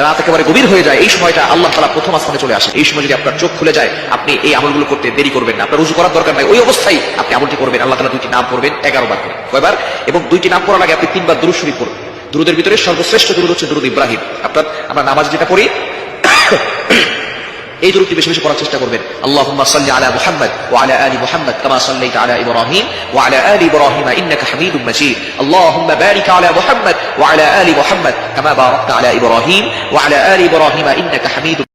রাত একেবারে গভীর হয়ে যায়, এই সময়টা আল্লাহ তালা প্রথম আসমানে চলে আসে এই সময় যদি আপনার চোখ খুলে যায়, আপনি এই আমলগুলো করতে দেরি করবেন না। আপনার উজু করার দরকার নাই। ওই অবস্থায় আপনি আমলটি করবেন। আল্লাহ তালা দুইটি নাম পড়বেন, এগারো বার করে। কয়বার? এবং দুইটি নাম পড়ার আগে আপনি তিনবার দূর শরীফ করুন দুরুদের ভিতরে সর্বশ্রেষ্ঠ দুরুদ হচ্ছে দুরুদ ইব্রাহিম। আপনার আমরা নামাজ যেটা পড়ি এই দূরত্বে বেশি বেশি পড়ার চেষ্টা করবেন আল্লাহুম্মা সাল্লি আলা মুহাম্মদ ওয়া আলা আলি মুহাম্মদ কামা সাল্লাইতা আলা ইব্রাহিম ওয়া আলা আলি ইব্রাহিম ইন্নাকা হামিদুম মাজিদ আল্লাহুম্মা বারিক আলা মুহাম্মদ ওয়া আলা আলি মুহাম্মদ কামা বারাকতা আলা ইব্রাহিম ওয়া আলা আলি ইব্রাহিম ইন্নাকা হামিদুম